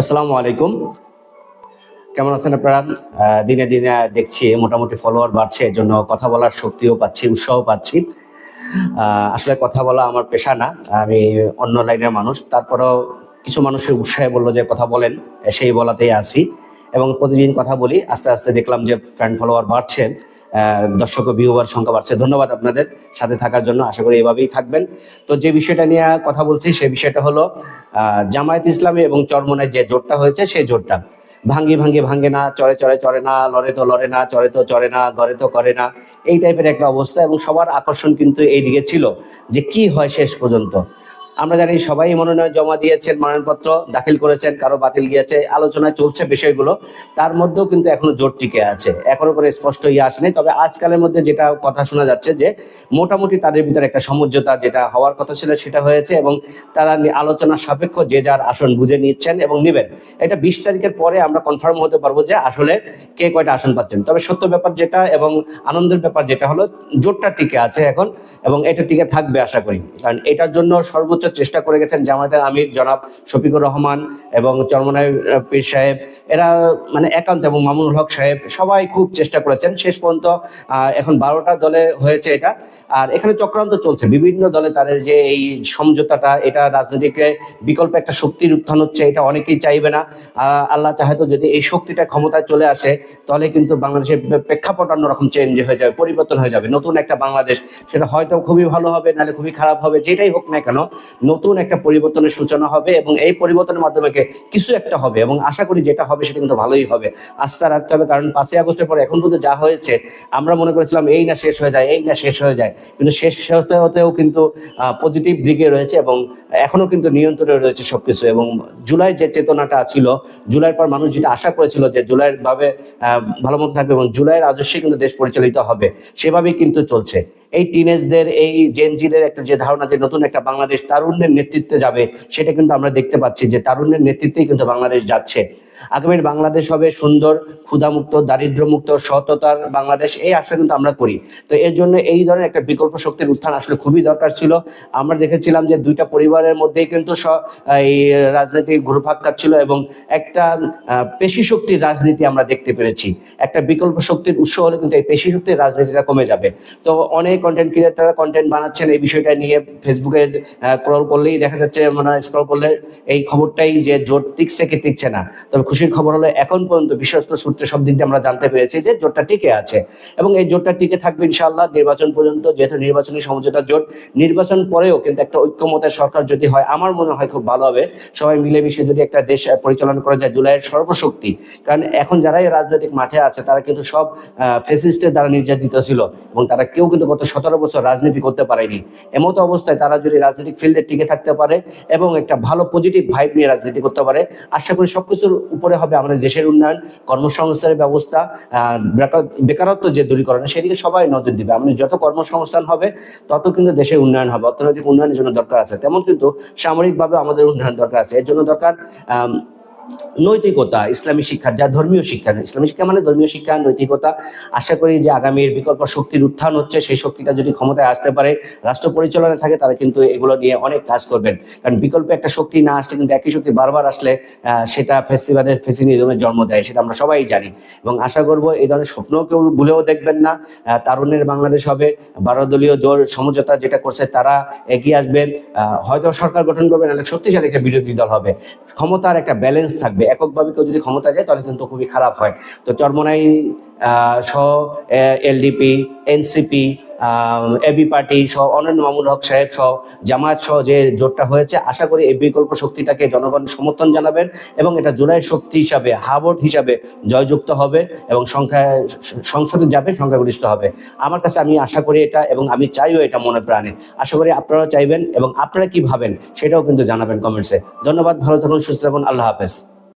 আসসালামু আলাইকুম। কেমন আছেন আপনারা? দিনে দিনে দেখছি মোটামুটি ফলোয়ার বাড়ছে এর জন্য কথা বলার শক্তিও পাচ্ছি উৎসাহ পাচ্ছি। আসলে কথা বলা আমার পেশা না, আমি অন্য লাইনের মানুষ। তারপরেও কিছু মানুষের উৎসাহে বলল যে, কথা বলেন সেই বলাতেই আছি এবং প্রতিদিন কথা বলি, আস্তে আস্তে দেখলাম যে ফ্যান ফলোয়ার বাড়ছে। দর্শক ভিউয়ার সংখ্যা বাড়ছে। ধন্যবাদ আপনাদের সাথে থাকার জন্য। আশা করি এভাবেই থাকবেন। তো যে বিষয়টা নিয়ে কথা বলছি সেই বিষয়টা হলো জামায়াত ইসলামী এবং চরমনের যে জোটটা হয়েছে সেই জোটটা। ভাঙ্গি ভাঙ্গি ভাঙ্গে না চড়ে চড়ে চড়ে না, লড়ে তো লড়ে না চড়ে তো চড়ে না, গড়ে তো করে না, এই টাইপের একটা অবস্থা এবং সবার আকর্ষণ কিন্তু এই দিকে ছিল যে কি হয় শেষ পর্যন্ত। আমরা জানি সবাই মনোনয়ন জমা দিয়েছেন মনোনয়নপত্র দাখিল করেছেন, কারও বাতিল গিয়েছে, আলোচনায় চলছে বিষয়গুলো। তার মধ্যেও কিন্তু এখনও জোট টিকে আছে। এখনও করে স্পষ্ট ইয়ে আসেনি। তবে আজকালের মধ্যে যেটা কথা শোনা যাচ্ছে যে, মোটামুটি তাদের ভিতরে একটা সমঝোতা যেটা হওয়ার কথা ছিল সেটা হয়েছে এবং তারা আলোচনা সাপেক্ষ যে যার আসন বুঝে নিচ্ছেন এবং নেবেন। এটা বিশ তারিখের পরে আমরা কনফার্ম হতে পারব যে আসলে কে কয়টা আসন পাচ্ছেন। তবে সত্য ব্যাপার যেটা এবং আনন্দের ব্যাপার যেটা হলো জোটটা টিকে আছে এখন এবং এটা টিকে থাকবে আশা করি। কারণ এটার জন্য সর্বোচ্চ চেষ্টা করে গেছেন জামায়াতের আমির জনাব শফিকুর রহমান এবং চরমনাই পীর সাহেব। এরা মানে একান্ত এবং মামুনুল হক সাহেব সবাই খুব চেষ্টা করেছেন। শেষ পর্যন্ত এখন বারোটা দলে হয়েছে এটা। আর এখানে চক্রান্ত চলছে। বিভিন্ন দলে তাদের যে এই সমঝোতাটা, এটা রাজনৈতিক বিকল্প একটা শক্তির উত্থান হচ্ছে, এটা অনেকেই চাইবে না। আল্লাহ চাহে তো যদি এই শক্তিটা ক্ষমতায় চলে আসে, তাহলে কিন্তু বাংলাদেশের প্রেক্ষাপট অন্যরকম চেঞ্জ হয়ে যাবে, পরিবর্তন হয়ে যাবে। নতুন একটা বাংলাদেশ, সেটা হয়তো খুবই ভালো হবে, নাহলে খুবই খারাপ হবে, যেটাই হোক না কেন। নতুন একটা পরিবর্তনের সূচনা হবে এবং এই পরিবর্তনের মাধ্যমে কিছু একটা হবে এবং আশা করি যেটা হবে সেটা কিন্তু ভালোই হবে। আস্থা রাখতে হবে কারণ পাঁচই আগস্টের পর এখন পর্যন্ত যা হয়েছে, আমরা মনে করেছিলাম এই না শেষ হয়ে যায়, এই না শেষ হয়ে যায়। কিন্তু শেষ হতে হতেও কিন্তু পজিটিভ দিকে রয়েছে এবং এখনও কিন্তু নিয়ন্ত্রণে রয়েছে সবকিছু এবং জুলাই যে চেতনাটা ছিল, জুলাইয়ের পর মানুষ যেটা আশা করেছিল যে জুলাইয়ের ভাবে ভালো মতো থাকবে এবং জুলাইয়ের আদর্শে কিন্তু দেশ পরিচালিত হবে, সেভাবেই কিন্তু চলছে। এই টিনেজদের এই জেনজিদের একটা যে ধারণা যে নতুন একটা বাংলাদেশ তারুণ্যের নেতৃত্বে যাবে, সেটা কিন্তু আমরা দেখতে পাচ্ছি যে তারুণ্যের নেতৃত্বেই কিন্তু বাংলাদেশ যাচ্ছে। আগামীর বাংলাদেশ হবে সুন্দর, ক্ষুধামুক্ত, দারিদ্র্যমুক্ত, সততার বাংলাদেশ। এই আশা কিন্তু আমরা করি। তো এর জন্য এই ধরনের একটা বিকল্প শক্তির উত্থান আসলে খুবই দরকার ছিল। আমরা দেখেছিলাম যে দুইটা পরিবারের মধ্যেই কিন্তু এই রাজনৈতিক ঘুরফাক্কা ছিল এবং একটা পেশি শক্তির রাজনীতি আমরা দেখতে পেরেছি। একটা বিকল্প শক্তির উৎস হলে কিন্তু এই পেশি শক্তির রাজনীতিটা কমে যাবে। তো অনেক কন্টেন্ট ক্রিয়েটাররা কন্টেন্ট বানাচ্ছেন এই বিষয়টা নিয়ে। ফেসবুকে ক্রল করলেই দেখা যাচ্ছে মানে স্ক্রল করলে এই খবরটাই যে জোট টিকছে কি টিকছে না। তবে খুশির খবর হলো, এখন পর্যন্ত বিশ্বস্ত সূত্রে সব দিক আমরা জানতে পেরেছি যে জোটটা টিকে আছে। এবং এই জোটটা টিকে থাকবে ইনশাআল্লাহ নির্বাচন পর্যন্ত, যেহেতু নির্বাচনী সমঝোতা জোট, নির্বাচন পরেও কিন্তু একটা ঐক্যমতের সরকার যদি হয়, আমার মনে হয় খুব ভালো হবে। সবাই মিলেমিশে যদি একটা দেশ পরিচালনা করা যায়, জুলাইয়ের সর্বশক্তি। কারণ এখন যারাই রাজনৈতিক মাঠে আছে, তারা কিন্তু সব ফেসিস্টের দ্বারা নির্যাতিত ছিল। এবং তারা কেউ কিন্তু গত সতেরো বছর রাজনীতি করতে পারেনি। এমতো অবস্থায় তারা যদি রাজনৈতিক ফিল্ডে টিকে থাকতে পারে এবং একটা ভালো পজিটিভ ভাইব নিয়ে রাজনীতি করতে পারে, আশা করি সবকিছুর উপরে হবে আমাদের দেশের উন্নয়ন, কর্মসংস্থানের ব্যবস্থা বেকারত্ব যে দূরীকরণ, সেদিকে সবাই নজর দিবে। আমাদের যত কর্মসংস্থান হবে, তত কিন্তু দেশের উন্নয়ন হবে। অর্থনৈতিক উন্নয়নের জন্য দরকার আছে। তেমন কিন্তু সামরিকভাবে আমাদের উন্নয়ন দরকার আছে। এর জন্য দরকার নৈতিকতা, ইসলামী শিক্ষা, যা ধর্মীয় শিক্ষা, ইসলামী শিক্ষা মানে ধর্মীয় শিক্ষা, নৈতিকতা। আশা করি যে আগামীর বিকল্প শক্তির উত্থান হচ্ছে, সেই শক্তিটা যদি ক্ষমতায় আসতে পারে, রাষ্ট্র পরিচালনায় থাকে, তারা কিন্তু এগুলো নিয়ে অনেক কাজ করবেন। কারণ বিকল্প একটা শক্তি না আসলে কিন্তু একই শক্তি বারবার আসলে সেটা ফেস্টিভ্যালের ফেসিনিজমের জন্ম দেয়, সেটা আমরা সবাই জানি। এবং আশা করব এই ধরনের স্বপ্ন কেউ ভুলেও দেখবেন না তারুণের বাংলাদেশ হবে বারো দলীয় জোর সমঝোতা যেটা করছে, তারা এগিয়ে আসবেন হয়তো সরকার গঠন করবেন নাহলে শক্তিশালী একটা বিরোধী দল হবে। ক্ষমতার একটা ব্যালেন্স থাকবে। এককভাবে কেউ যদি ক্ষমতা যায়, তাহলে কিন্তু খুবই খারাপ হয়। তো চরমনাই সহ এলডিপি এনসিপি এবি পার্টি সহ অনন্য মামুল হক সাহেব সহ জামায়াত সহ যে জোটটা হয়েছে, আশা করি এই বিকল্প শক্তিটাকে জনগণ সমর্থন জানাবেন এবং এটা জোড়াই শক্তি হিসাবে হাবট হিসাবে জয়যুক্ত হবে এবং সংখ্যায়, সংসদে যাবে, সংখ্যাগরিষ্ঠ হবে। আমার কাছে আমি আশা করি এটা এবং আমি চাইও এটা মনে প্রাণে। আশা করি আপনারা চাইবেন এবং আপনারা কি ভাবেন, সেটাও কিন্তু জানাবেন কমেন্টসে। ধন্যবাদ, ভালো থাকুন, সুস্থ থাকুন, আল্লাহ হাফেজ।